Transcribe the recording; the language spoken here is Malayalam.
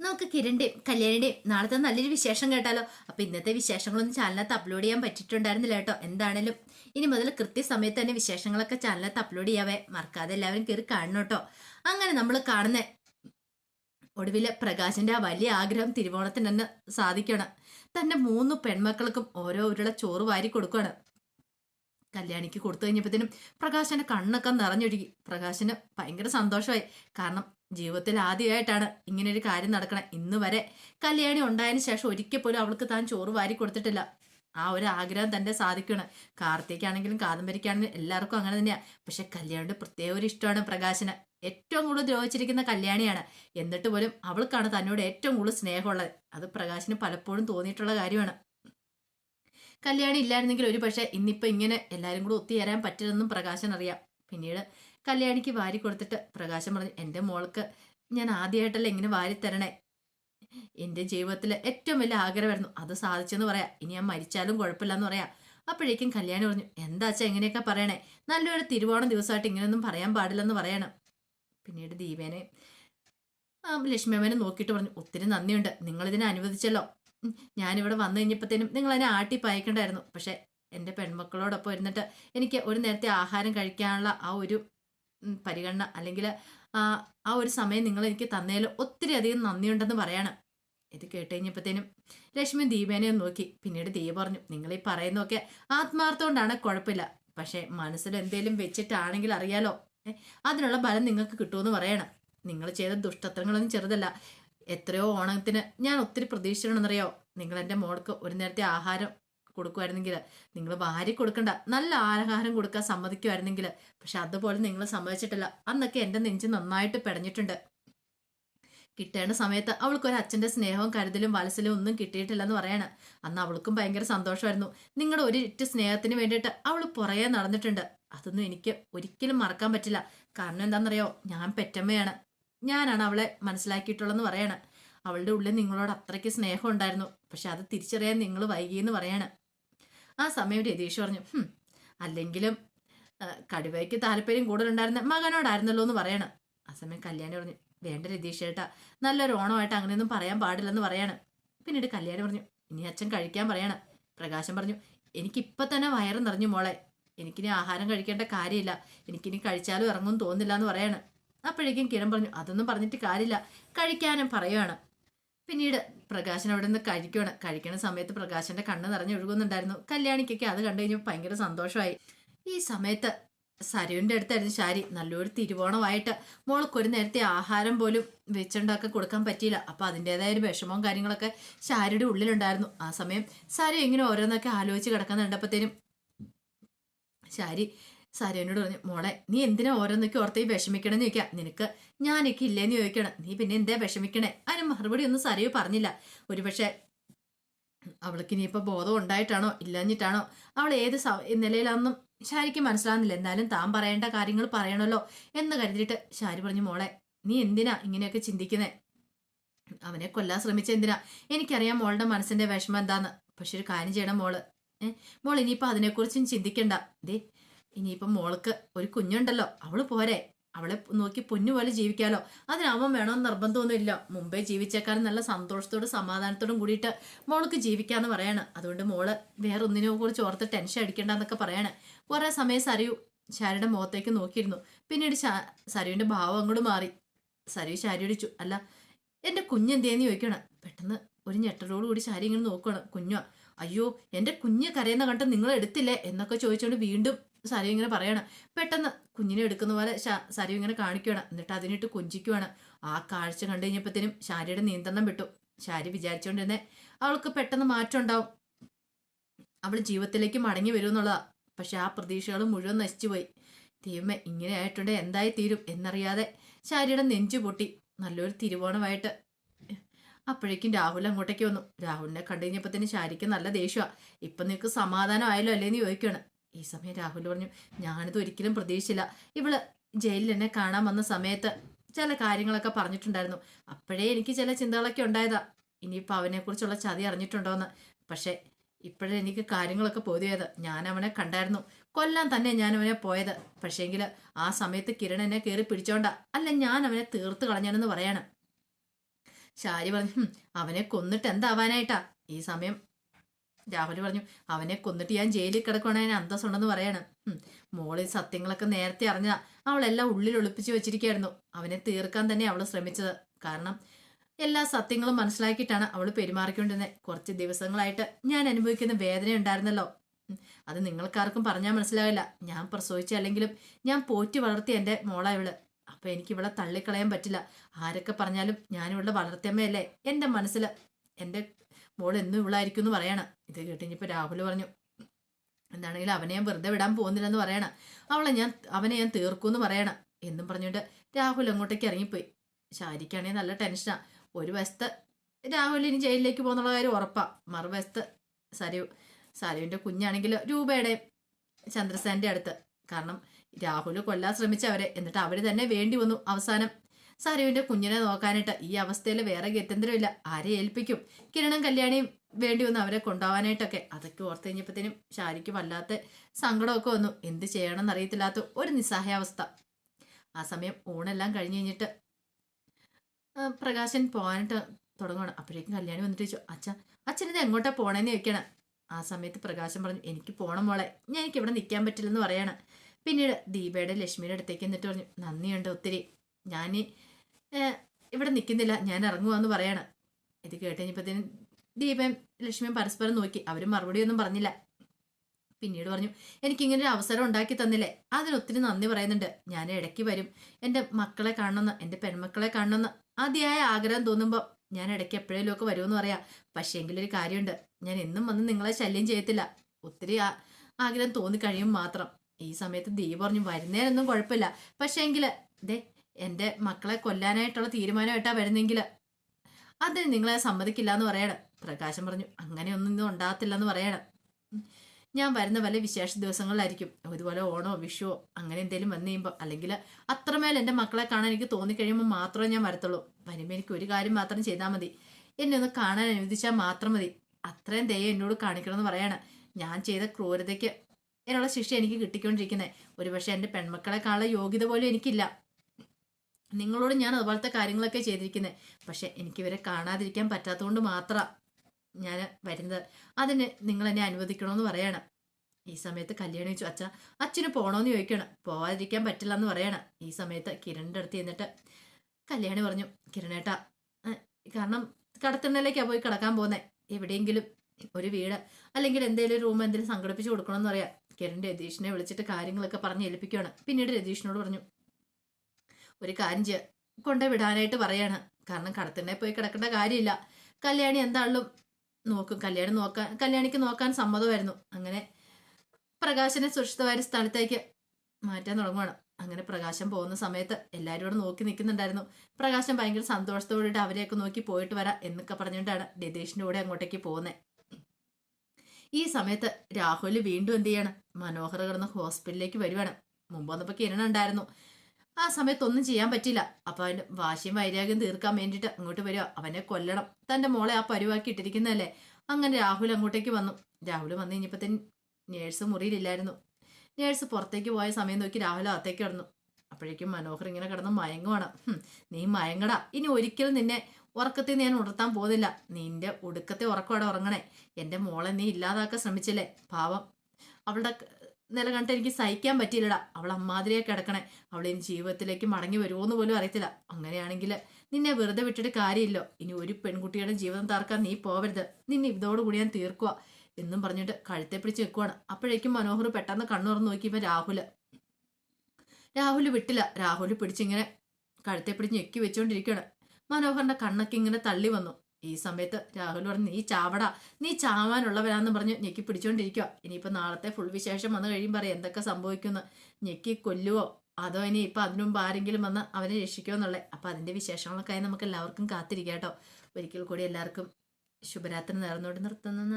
നമുക്ക് കിരണിന്റെയും കല്യാണിന്റെയും നാളത്തെ നല്ലൊരു വിശേഷം കേട്ടാലോ? അപ്പൊ ഇന്നത്തെ വിശേഷങ്ങളൊന്നും ചാനലിനകത്ത് അപ്ലോഡ് ചെയ്യാൻ പറ്റിയിട്ടുണ്ടായിരുന്നില്ല കേട്ടോ. എന്താണേലും. ഇനി മുതൽ കൃത്യസമയത്ത് തന്നെ വിശേഷങ്ങളൊക്കെ ചാനലിനകത്ത് അപ്ലോഡ് ചെയ്യാവേ. മറക്കാതെ എല്ലാവരും കയറി കാണണം കേട്ടോ. അങ്ങനെ നമ്മൾ കാണുന്ന. ഒടുവിൽ പ്രകാശിന്റെ ആ വലിയ ആഗ്രഹം തിരുവോണത്തിന് തന്നെ സാധിക്കണം. തന്റെ മൂന്ന് പെൺമക്കൾക്കും ഓരോ ഉരുള ചോറ് വാരി കൊടുക്കുകയാണ് കല്യാണിക്ക് കൊടുത്തു കഴിഞ്ഞപ്പോഴത്തേനും പ്രകാശന്റെ കണ്ണൊക്കെ നിറഞ്ഞൊഴുകി പ്രകാശന് ഭയങ്കര സന്തോഷമായി. കാരണം ജീവിതത്തിൽ ആദ്യമായിട്ടാണ് ഇങ്ങനെ ഒരു കാര്യം നടക്കണം. ഇന്ന് വരെ കല്യാണി ഉണ്ടായതിനു ശേഷം ഒരിക്കൽ പോലും അവൾക്ക് താൻ ചോറ് വാരി കൊടുത്തിട്ടില്ല. ആ ഒരു ആഗ്രഹം തന്നെ സാധിക്കണം കാർത്തിക്കാണെങ്കിലും കാദംബരിക്കാണെങ്കിലും എല്ലാവർക്കും അങ്ങനെ തന്നെയാണ് പക്ഷെ കല്യാണിയുടെ പ്രത്യേക ഒരു ഇഷ്ടമാണ് പ്രകാശന്. ഏറ്റവും കൂടുതൽ ദ്രോഹിച്ചിരിക്കുന്ന കല്യാണിയാണ്. എന്നിട്ട് പോലും അവൾക്കാണ് തന്നോട് ഏറ്റവും കൂടുതൽ സ്നേഹമുള്ളത്. അത് പ്രകാശിന് പലപ്പോഴും തോന്നിയിട്ടുള്ള കാര്യമാണ്. കല്യാണി ഇല്ലായിരുന്നെങ്കിൽ ഒരു പക്ഷേ ഇന്നിപ്പോൾ ഇങ്ങനെ എല്ലാവരും കൂടെ ഒത്തുചേരാൻ പറ്റില്ലെന്നും പ്രകാശൻ അറിയാം. പിന്നീട് കല്യാണിക്ക് വാരി കൊടുത്തിട്ട് പ്രകാശം പറഞ്ഞു എന്റെ മോൾക്ക് ഞാൻ ആദ്യമായിട്ടല്ല ഇങ്ങനെ വാരി തരണേ? എന്റെ ജീവിതത്തിലെ ഏറ്റവും വലിയ ആഗ്രഹമായിരുന്നു. അത് സാധിച്ചെന്ന് പറയാം. ഇനി ഞാൻ മരിച്ചാലും കുഴപ്പമില്ല എന്ന് പറയാം. അപ്പോഴേക്കും കല്യാണി പറഞ്ഞു എന്താ എന്താച്ചാ എങ്ങനെയൊക്കെ പറയണേ? നല്ലൊരു തിരുവോണം ദിവസമായിട്ട് ഇങ്ങനെയൊന്നും പറയാൻ പാടില്ലെന്ന് പറയണം. പിന്നീട് ദീപേനെ ലക്ഷ്മിയമ്മനെ നോക്കിയിട്ട് പറഞ്ഞു ഒത്തിരി നന്ദിയുണ്ട്. നിങ്ങളിതിനെ അനുവദിച്ചല്ലോ. ഞാനിവിടെ വന്നു കഴിഞ്ഞപ്പോഴത്തേനും നിങ്ങൾ എന്നെ ആട്ടി പായിക്കണ്ടായിരുന്നു. പക്ഷെ എന്റെ പെൺമക്കളോടൊപ്പം ഇരുന്നിട്ട് എനിക്ക് ഒരു നേരത്തെ ആഹാരം കഴിക്കാനുള്ള ആ ഒരു പരിഗണന അല്ലെങ്കിൽ ആ ഒരു സമയം നിങ്ങൾ എനിക്ക് തന്നതിൽ ഒത്തിരി അധികം നന്ദിയുണ്ടെന്ന് പറയാണ്. ഇത് കേട്ട് കഴിഞ്ഞപ്പോഴത്തേനും ലക്ഷ്മി ദീപേനെ നോക്കി. പിന്നീട് ദീപ പറഞ്ഞു നിങ്ങൾ ഈ പറയുന്നതൊക്കെ ആത്മാർത്ഥമുകൊണ്ടാണ് കുഴപ്പമില്ല. പക്ഷേ മനസ്സിൽ എന്തേലും വെച്ചിട്ടാണെങ്കിൽ അറിയാലോ. അതിനുള്ള ബലം നിങ്ങൾക്ക് കിട്ടുമെന്ന് പറയണം. നിങ്ങൾ ചെയ്ത ദുഷ്ടത്വങ്ങളൊന്നും ചെറുതല്ല. എത്രയോ ഓണത്തിന് ഞാൻ ഒത്തിരി പ്രതീക്ഷിച്ചിട്ടുണ്ടെന്നറിയോ? നിങ്ങൾ എന്റെ മോൾക്ക് ഒരു നേരത്തെ ആഹാരം കൊടുക്കുമായിരുന്നെങ്കിൽ നിങ്ങൾ വാരി കൊടുക്കണ്ട നല്ല ആഹാരം കൊടുക്കാൻ സമ്മതിക്കുമായിരുന്നെങ്കിൽ. പക്ഷെ അതുപോലെ നിങ്ങൾ സമ്മതിച്ചിട്ടില്ല. അന്നൊക്കെ എന്റെ നെഞ്ച് നന്നായിട്ട് പിടഞ്ഞിട്ടുണ്ട്. കിട്ടേണ്ട സമയത്ത് അവൾക്ക് ഒരു അച്ഛന്റെ സ്നേഹവും കരുതലും വലസലും ഒന്നും കിട്ടിയിട്ടില്ല എന്ന് പറയാണ്. അന്ന് അവൾക്കും ഭയങ്കര സന്തോഷമായിരുന്നു. നിങ്ങളുടെ ഒരു ഇറ്റ് സ്നേഹത്തിന് വേണ്ടിയിട്ട് അവൾ പുറകെ നടന്നിട്ടുണ്ട്. അതൊന്നും എനിക്ക് ഒരിക്കലും മറക്കാൻ പറ്റില്ല. കാരണം എന്താണെന്നറിയോ? ഞാൻ പെറ്റമ്മയാണ്. ഞാനാണ് അവളെ മനസ്സിലാക്കിയിട്ടുള്ളതെന്ന് പറയാണ്. അവളുടെ ഉള്ളിൽ നിങ്ങളോട് അത്രയ്ക്ക് സ്നേഹം ഉണ്ടായിരുന്നു. പക്ഷെ അത് തിരിച്ചറിയാൻ നിങ്ങൾ എന്ന് പറയാണ്. ആ സമയം രതീഷ് പറഞ്ഞു "ഹും, അല്ലെങ്കിലും കടുവയ്ക്ക് താല്പര്യം കൂടുതലുണ്ടായിരുന്ന മകനോടായിരുന്നല്ലോ എന്ന് പറയാണ്. ആ സമയം കല്യാണി പറഞ്ഞു വേണ്ട രതീഷ് ചേട്ടാ നല്ലൊരു ഓണമായിട്ട് അങ്ങനെയൊന്നും പറയാൻ പാടില്ലെന്ന് പറയാണ്. പിന്നീട് കല്യാണി പറഞ്ഞു ഇനി അച്ഛൻ കഴിക്കാൻ പറയാണ്. പ്രകാശം പറഞ്ഞു എനിക്കിപ്പൊ തന്നെ വയറ് നിറഞ്ഞു മോളെ. എനിക്കിനി ആഹാരം കഴിക്കേണ്ട കാര്യമില്ല. എനിക്കിനി കഴിച്ചാലും ഇറങ്ങും തോന്നില്ല എന്ന് പറയാണ്. അപ്പോഴേക്കും കിരൺ പറഞ്ഞു അതൊന്നും പറഞ്ഞിട്ട് കാര്യമില്ല. കഴിക്കാനും പറയുവാണ്. പിന്നീട് പ്രകാശൻ അവിടെ നിന്ന് കഴിക്കുവാണ്. കഴിക്കണ സമയത്ത് പ്രകാശന്റെ കണ്ണ് നിറഞ്ഞ് ഒഴുകുന്നുണ്ടായിരുന്നു. കല്യാണിക്കൊക്കെ അത് കണ്ടു കഴിഞ്ഞപ്പോൾ ഭയങ്കര സന്തോഷമായി. ഈ സമയത്ത് സരുവിന്റെ അടുത്തായിരുന്നു ശാരി. നല്ലൊരു തിരുവോണമായിട്ട് മോൾക്ക് ഒരു നേരത്തെ ആഹാരം പോലും വെച്ചുണ്ടാക്കി കൊടുക്കാൻ പറ്റിയില്ല. അപ്പം അതിന്റെതായ ഒരു വിഷമവും കാര്യങ്ങളൊക്കെ ശാരിയുടെ ഉള്ളിലുണ്ടായിരുന്നു. ആ സമയം സരു ഇങ്ങനെ ഓരോന്നൊക്കെ ആലോചിച്ച് കിടക്കാൻ കണ്ടപ്പോഴത്തേനും ശാരി സരുവിനോട് പറഞ്ഞു മോളെ നീ എന്തിനാ ഓരോന്നൊക്കെ ഓർത്ത് വിഷമിക്കണമെന്ന് ചോദിക്കാം? നിനക്ക് ഞാനൊക്കെ ഇല്ലേന്ന് ചോദിക്കണം. നീ പിന്നെ എന്താ വിഷമിക്കണേ? അതിന് മറുപടി ഒന്നും സരയോ പറഞ്ഞില്ല. ഒരുപക്ഷെ അവൾക്ക് ഇനിയിപ്പോൾ ബോധം ഉണ്ടായിട്ടാണോ ഇല്ലാഞ്ഞിട്ടാണോ? അവൾ ഏത് നിലയിലാണെന്നും ശാരിക്ക് മനസ്സിലാകുന്നില്ല എന്നാലും താൻ പറയേണ്ട കാര്യങ്ങൾ പറയണല്ലോ എന്ന് കരുതിയിട്ട് ശാരി പറഞ്ഞു മോളെ നീ എന്തിനാ ഇങ്ങനെയൊക്കെ ചിന്തിക്കുന്നേ? അവനെ കൊല്ലാൻ ശ്രമിച്ച എന്തിനാ? എനിക്കറിയാം മോളുടെ മനസ്സിന്റെ വിഷമം എന്താന്ന്. പക്ഷെ ഒരു കാര്യം ചെയ്യണം മോൾ. ഏഹ് മോൾ ഇനിയിപ്പോ അതിനെക്കുറിച്ചും ചിന്തിക്കണ്ട. ദേ ഇനിയിപ്പോ മോൾക്ക് ഒരു കുഞ്ഞുണ്ടല്ലോ അവൾ പോരെ. അവളെ നോക്കി പൊന്നു പോലെ ജീവിക്കാലോ. അതിന് അവൻ വേണമെന്ന് നിർബന്ധമൊന്നുമില്ല. മുമ്പേ ജീവിച്ചേക്കാളും നല്ല സന്തോഷത്തോടും സമാധാനത്തോടും കൂടിയിട്ട് മോൾക്ക് ജീവിക്കാന്ന് പറയാണ്. അതുകൊണ്ട് മോൾ വേറെ ഒന്നിനെ കുറിച്ച് ഓർത്ത് ടെൻഷൻ അടിക്കണ്ടെന്നൊക്കെ പറയാണ്. കുറെ സമയം സരയു ശാരിയുടെ മുഖത്തേക്ക് നോക്കിയിരുന്നു. പിന്നീട് സരുവിന്റെ ഭാവം അങ്ങോട്ട് മാറി. സരു ശാരി അടിച്ചു അല്ല എന്റെ കുഞ്ഞെന്തേന്ന് ചോദിക്കണം? പെട്ടെന്ന് ഒരു ഞെട്ടലോട് കൂടി ശാരി ഇങ്ങനെ നോക്കണം കുഞ്ഞോ അയ്യോ എന്റെ കുഞ്ഞ് കരയുന്ന കണ്ടിട്ട് നിങ്ങൾ എടുത്തില്ലേ എന്നൊക്കെ ചോദിച്ചുകൊണ്ട് വീണ്ടും സരു ഇങ്ങനെ പറയണം. പെട്ടെന്ന് കുഞ്ഞിനെ എടുക്കുന്ന പോലെ സാരി ഇങ്ങനെ കാണിക്കുകയാണ് എന്നിട്ട് അതിനിട്ട് കൊഞ്ചിക്കുവാണ്. ആ കാഴ്ച കണ്ടു കഴിഞ്ഞപ്പോഴത്തേനും ശാരിയുടെ നിയന്ത്രണം വിട്ടു. ശാരി വിചാരിച്ചുകൊണ്ടിരുന്നേ അവൾക്ക് പെട്ടെന്ന് മാറ്റം ഉണ്ടാവും. അവൾ ജീവിതത്തിലേക്ക് മടങ്ങി വരും എന്നുള്ളതാ. പക്ഷെ ആ പ്രതീക്ഷകൾ മുഴുവൻ നശിച്ചുപോയി. ദൈവമേ ഇങ്ങനെ ആയിട്ടുണ്ട് എന്തായി തീരും എന്നറിയാതെ ശാരിയുടെ നെഞ്ചു പൊട്ടി. നല്ലൊരു തിരുവോണമായിട്ട്. അപ്പോഴേക്കും രാഹുൽ അങ്ങോട്ടേക്ക് വന്നു. രാഹുലിനെ കണ്ടു കഴിഞ്ഞപ്പോൾ തന്നെ ശാരിക്ക് നല്ല ദേഷ്യമാണ് ഇപ്പം നിനക്ക് സമാധാനമായാലോ അല്ലേന്ന് ചോദിക്കുകയാണ് ഈ സമയം രാഹുൽ പറഞ്ഞു ഞാനിത് ഒരിക്കലും പ്രതീക്ഷിച്ചില്ല. ഇവൾ ജയിലിൽ എന്നെ കാണാൻ വന്ന സമയത്ത് ചില കാര്യങ്ങളൊക്കെ പറഞ്ഞിട്ടുണ്ടായിരുന്നു. അപ്പോഴേ എനിക്ക് ചില ചിന്തകളൊക്കെ ഉണ്ടായതാ. ഇനിയിപ്പോൾ അവനെക്കുറിച്ചുള്ള ചതി അറിഞ്ഞിട്ടുണ്ടോന്ന്. പക്ഷേ ഇപ്പോഴേ എനിക്ക് കാര്യങ്ങളൊക്കെ പൊതിയത് ഞാൻ അവനെ കണ്ടായിരുന്നു. കൊല്ലാൻ തന്നെ ഞാൻ അവനെ പോയത്. പക്ഷേങ്കിൽ ആ സമയത്ത് കിരൺ എന്നെ കയറി പിടിച്ചോണ്ട. അല്ല ഞാൻ അവനെ തീർത്ത് കളഞ്ഞാണെന്ന് പറയാണ്. ശാരി പറഞ്ഞു അവനെ കൊന്നിട്ട് എന്താവാനായിട്ടാ? ഈ സമയം രാഹുൽ പറഞ്ഞു അവനെ കൊന്നിട്ട് ഞാൻ ജയിലിൽ കിടക്കണേ അന്തസ്സുണ്ടെന്ന് പറയാണ്. മോളിൽ സത്യങ്ങളൊക്കെ നേരത്തെ അറിഞ്ഞ അവളെല്ലാം ഉള്ളിൽ ഒളിപ്പിച്ചു വെച്ചിരിക്കുകയായിരുന്നു അവനെ തീർക്കാൻ തന്നെ അവൾ ശ്രമിച്ചത്. കാരണം എല്ലാ സത്യങ്ങളും മനസ്സിലാക്കിയിട്ടാണ് അവൾ പെരുമാറിക്കൊണ്ടിരുന്നത് കുറച്ച് ദിവസങ്ങളായിട്ട് ഞാൻ അനുഭവിക്കുന്ന വേദന ഉണ്ടായിരുന്നല്ലോ. അത് നിങ്ങൾക്കാർക്കും പറഞ്ഞാൽ മനസ്സിലാവില്ല. ഞാൻ പ്രസവിച്ച അല്ലെങ്കിലും ഞാൻ പോറ്റി വളർത്തിയ എന്റെ മോളാ ഇവൾ. അപ്പൊ എനിക്ക് ഇവിടെ തള്ളിക്കളയാൻ പറ്റില്ല. ആരൊക്കെ പറഞ്ഞാലും ഞാനിവിടെ വളർത്തിയമ്മയല്ലേ എന്റെ മനസ്സിൽ എന്റെ മോൾ എന്നും ഇവളായിരിക്കും എന്ന് പറയണം. ഇത് കേട്ടിഞ്ഞിപ്പോൾ രാഹുൽ പറഞ്ഞു എന്താണെങ്കിലും അവനെ ഞാൻ വെറുതെ വിടാൻ പോകുന്നില്ലെന്ന് പറയണം. അവളെ ഞാൻ അവനെ ഞാൻ തീർക്കുമെന്ന് പറയണം. എന്നും പറഞ്ഞുകൊണ്ട് രാഹുൽ അങ്ങോട്ടേക്ക് ഇറങ്ങിപ്പോയി. ശാരിക്കാണെങ്കിൽ നല്ല ടെൻഷനാ. ഒരു വശത്ത് രാഹുൽ ഇനി ജയിലിലേക്ക് പോകുന്നുള്ള കാര്യം ഉറപ്പാ. മറുവശത്ത് സരു സരുവിന്റെ കുഞ്ഞാണെങ്കിൽ രൂപയുടെ ചന്ദ്രസേന്റെ അടുത്ത്. കാരണം രാഹുൽ കൊല്ലാൻ ശ്രമിച്ചവരെ. എന്നിട്ട് അവർ തന്നെ വേണ്ടി വന്നു അവസാനം. സരുവിന്റെ കുഞ്ഞിനെ നോക്കാനായിട്ട് ഈ അവസ്ഥയിൽ വേറെ ഗത്യന്തരമില്ല. ആരെ ഏൽപ്പിക്കും? കിരണും കല്യാണിയും വേണ്ടി വന്നു അവരെ കൊണ്ടുപോകാനായിട്ടൊക്കെ അതൊക്കെ ഓർത്ത് കഴിഞ്ഞപ്പോഴത്തേനും ഷാരിക്ക് വല്ലാത്ത സങ്കടമൊക്കെ വന്നു. എന്ത് ചെയ്യണമെന്ന് അറിയത്തില്ലാത്ത ഒരു നിസ്സഹായാവസ്ഥ. ആ സമയം ഊണെല്ലാം കഴിഞ്ഞ് കഴിഞ്ഞിട്ട് പ്രകാശൻ പോകാനായിട്ട് തുടങ്ങണം അപ്പോഴേക്കും കല്യാണി വന്നിട്ട് ചോദിച്ചു അച്ഛ അച്ഛനിത് എങ്ങോട്ടാ പോണേന്ന് ചോദിക്കണം. ആ സമയത്ത് പ്രകാശൻ പറഞ്ഞു എനിക്ക് പോണം മോളെ. ഞാൻ എനിക്ക് ഇവിടെ നിൽക്കാൻ പറ്റില്ലെന്ന് പറയാണ്. പിന്നീട് ദീപയുടെ ലക്ഷ്മിയുടെ അടുത്തേക്ക് എന്നിട്ട് പറഞ്ഞു നന്ദിയുണ്ട് ഒത്തിരി. ഞാൻ ഇവിടെ നിൽക്കുന്നില്ല ഞാൻ ഇറങ്ങുവാന്ന് പറയാണ്. ഇത് കേട്ട് കഴിഞ്ഞപ്പോഴത്തേനും ദീപയും ലക്ഷ്മിയും പരസ്പരം നോക്കി. അവർ മറുപടിയൊന്നും പറഞ്ഞില്ല. പിന്നീട് പറഞ്ഞു എനിക്കിങ്ങനെ ഒരു അവസരം ഉണ്ടാക്കി തന്നില്ലേ? അതിനൊത്തിരി നന്ദി പറയുന്നുണ്ട്. ഞാൻ ഇടയ്ക്ക് വരും. എന്റെ മക്കളെ കാണണമെന്ന് എന്റെ പെൺമക്കളെ കാണണമെന്ന് അതിയായ ആഗ്രഹം തോന്നുമ്പോൾ ഞാൻ ഇടയ്ക്ക് എപ്പോഴേലും ഒക്കെ വരുമെന്ന് പറയാം. പക്ഷേ എങ്കിലൊരു കാര്യമുണ്ട്. ഞാൻ എന്നും വന്ന് നിങ്ങളെ ശല്യം ചെയ്യത്തില്ല. ഒത്തിരി ആഗ്രഹം തോന്നി കഴിയും മാത്രം. ഈ സമയത്ത് ദീപ പറഞ്ഞു വരുന്നേനൊന്നും കുഴപ്പമില്ല. പക്ഷേ എങ്കിൽ ദേ എന്റെ മക്കളെ കൊല്ലാനായിട്ടുള്ള തീരുമാനമായിട്ടാ വരുന്നെങ്കിൽ അതിന് നിങ്ങളെ സമ്മതിക്കില്ല എന്ന് പറയണം. പ്രകാശം പറഞ്ഞു അങ്ങനെയൊന്നും ഇന്നും ഉണ്ടാകത്തില്ല എന്ന് പറയണം. ഞാൻ വരുന്ന വല്ല വിശേഷ ദിവസങ്ങളിലായിരിക്കും. ഇതുപോലെ ഓണോ വിഷുവോ അങ്ങനെ എന്തെങ്കിലും വന്നു കഴിയുമ്പോൾ അല്ലെങ്കിൽ അത്രമേൽ എന്റെ മക്കളെ കാണാൻ എനിക്ക് തോന്നിക്കഴിയുമ്പോൾ മാത്രമേ ഞാൻ വരത്തുള്ളൂ. വരുമ്പോൾ എനിക്ക് ഒരു കാര്യം മാത്രം ചെയ്താൽ മതി. എന്നെ ഒന്ന് കാണാൻ അനുവദിച്ചാൽ മാത്രം മതി. അത്രയും ദയ എന്നോട് കാണിക്കണമെന്ന് പറയാണ്. ഞാൻ ചെയ്ത ക്രൂരതയ്ക്ക് എന്നുള്ള ശിക്ഷ എനിക്ക് കിട്ടിക്കൊണ്ടിരിക്കുന്നത് ഒരുപക്ഷെ എന്റെ പെൺമക്കളെ കാണാനുള്ള യോഗ്യത പോലും എനിക്കില്ല. നിങ്ങളോട് ഞാൻ അതുപോലത്തെ കാര്യങ്ങളൊക്കെ ചെയ്തിരിക്കുന്നത് പക്ഷെ എനിക്ക് ഇവരെ കാണാതിരിക്കാൻ പറ്റാത്തതുകൊണ്ട് മാത്രമാണ് ഞാൻ വരുന്നത്. അതിന് നിങ്ങൾ എന്നെ അനുവദിക്കണമെന്ന് പറയണം. ഈ സമയത്ത് കല്യാണി ചോദിച്ചു അച്ഛ അച്ഛന് പോകണമെന്ന് ചോദിക്കണം. പോവാതിരിക്കാൻ പറ്റില്ല എന്ന് പറയണം. ഈ സമയത്ത് കിരണിന്റെ അടുത്ത് ചെന്നിട്ട് കല്യാണി പറഞ്ഞു കിരണേട്ടാ കാരണം കടത്തിണ്ണയിലേക്കാണ് പോയി കിടക്കാൻ പോകുന്നത് എവിടെയെങ്കിലും ഒരു വീട് അല്ലെങ്കിൽ എന്തെങ്കിലും റൂം എന്തെങ്കിലും സംഘടിപ്പിച്ച് കൊടുക്കണമെന്ന് പറയാം. കിരൺ രതീഷിനെ വിളിച്ചിട്ട് കാര്യങ്ങളൊക്കെ പറഞ്ഞ് ഏൽപ്പിക്കുകയാണ് പിന്നീട് രതീഷിനോട് പറഞ്ഞു ഒരു കാര്യം കൊണ്ടുപോയി വിടാനായിട്ട് പറയാണ്. കാരണം കടത്തിനെ പോയി കിടക്കേണ്ട കാര്യമില്ല. കല്യാണി എന്താണല്ലോ നോക്കും. കല്യാണി നോക്കാൻ കല്യാണിക്ക് നോക്കാൻ സമ്മതമായിരുന്നു. അങ്ങനെ പ്രകാശനെ സുരക്ഷിതമായ സ്ഥലത്തേക്ക് മാറ്റാൻ തുടങ്ങുവാണ്. അങ്ങനെ പ്രകാശം പോകുന്ന സമയത്ത് എല്ലാവരും ഇവിടെ നോക്കി നിൽക്കുന്നുണ്ടായിരുന്നു. പ്രകാശം ഭയങ്കര സന്തോഷത്തോടെ അവരെയൊക്കെ നോക്കി പോയിട്ട് വരാം എന്നൊക്കെ പറഞ്ഞുകൊണ്ടാണ് രതീഷിന്റെ കൂടെ അങ്ങോട്ടേക്ക് പോകുന്നത് ഈ സമയത്ത് രാഹുൽ വീണ്ടും എന്ത് ചെയ്യാണ്? മനോഹർ കിടന്ന് ഹോസ്പിറ്റലിലേക്ക് വരുവാണ്. മുമ്പ് വന്നപ്പോൾ കിരൺ ഉണ്ടായിരുന്നു ആ സമയത്തൊന്നും ചെയ്യാൻ പറ്റില്ല. അപ്പൊ അവന്റെ വാശിയും വൈരാഗ്യം തീർക്കാൻ വേണ്ടിയിട്ട് അങ്ങോട്ട് വരിക. അവനെ കൊല്ലണം. തന്റെ മോളെ ആ പരുവാക്കി ഇട്ടിരിക്കുന്നതല്ലേ? അങ്ങനെ രാഹുൽ അങ്ങോട്ടേക്ക് വന്നു. രാഹുൽ വന്നു കഴിഞ്ഞപ്പത്തേന് നേഴ്സ് മുറിയിലില്ലായിരുന്നു. നേഴ്സ് പുറത്തേക്ക് പോയ സമയം നോക്കി രാഹുൽ അകത്തേക്ക് കിടന്നു. അപ്പോഴേക്കും മനോഹർ ഇങ്ങനെ കിടന്ന് മയങ്ങുവാണ്. നീ മയങ്ങടാ. ഇനി ഒരിക്കലും നിന്നെ ഉറക്കത്തിൽ ഞാൻ ഉണർത്താൻ പോകുന്നില്ല. നിന്റെ ഒടുക്കത്തെ ഉറക്കോടെ ഉറങ്ങണേ. എന്റെ മോളെ നീ ഇല്ലാതാക്കാൻ ശ്രമിച്ചില്ലേ? പാവം. അവളുടെ നില കണ്ടിട്ട് എനിക്ക് സഹിക്കാൻ പറ്റിയില്ലടാ. അവൾ അമ്മാതിരിയെ കിടക്കണേ. അവൾ ഇനി ജീവിതത്തിലേക്ക് മടങ്ങി വരുമോന്ന് പോലും അറിയത്തില്ല. അങ്ങനെയാണെങ്കിൽ നിന്നെ വെറുതെ വിട്ടിട്ട് കാര്യമില്ലോ. ഇനി ഒരു പെൺകുട്ടിയുടെ ജീവിതം തർക്കാൻ നീ പോവരുത്. നിന്നെ ഇതോടുകൂടി ഞാൻ തീർക്കുക എന്നും പറഞ്ഞിട്ട് കഴുത്തെ പിടിച്ച് വെക്കുവാണ്. അപ്പോഴേക്കും മനോഹർ പെട്ടെന്ന് കണ്ണുറന്ന് നോക്കിയപ്പോ രാഹുൽ. രാഹുൽ വിട്ടില്ല. രാഹുൽ പിടിച്ചിങ്ങനെ കഴുത്തെ പിടിച്ച് ഞെക്കി വെച്ചുകൊണ്ടിരിക്കുകയാണ് മനോഹറിന്റെ കണ്ണൊക്കെ ഇങ്ങനെ തള്ളി വന്നു. ഈ സമയത്ത് രാഹുൽ പറഞ്ഞു നീ ചാവടാ. നീ ചാവാനുള്ളവരാന്ന് പറഞ്ഞ് ഞെക്കി പിടിച്ചോണ്ടിരിക്കുക ഇനിയിപ്പോ നാളത്തെ ഫുൾ വിശേഷം വന്നു കഴിയുമ്പോൾ പറയാം എന്തൊക്കെ സംഭവിക്കുന്നു. ഞെക്കി കൊല്ലുവോ? അതോ ഇനി ഇപ്പൊ അതിനു മുമ്പ് ആരെങ്കിലും വന്ന് അവനെ രക്ഷിക്കുമോ എന്നുള്ളത് അപ്പൊ അതിന്റെ വിശേഷങ്ങളൊക്കെ ആയി നമുക്ക് എല്ലാവർക്കും കാത്തിരിക്കാം കേട്ടോ. ഒരിക്കൽ കൂടി എല്ലാവർക്കും ശുഭരാത്രി നേർന്നോട് നിർത്തുന്നു.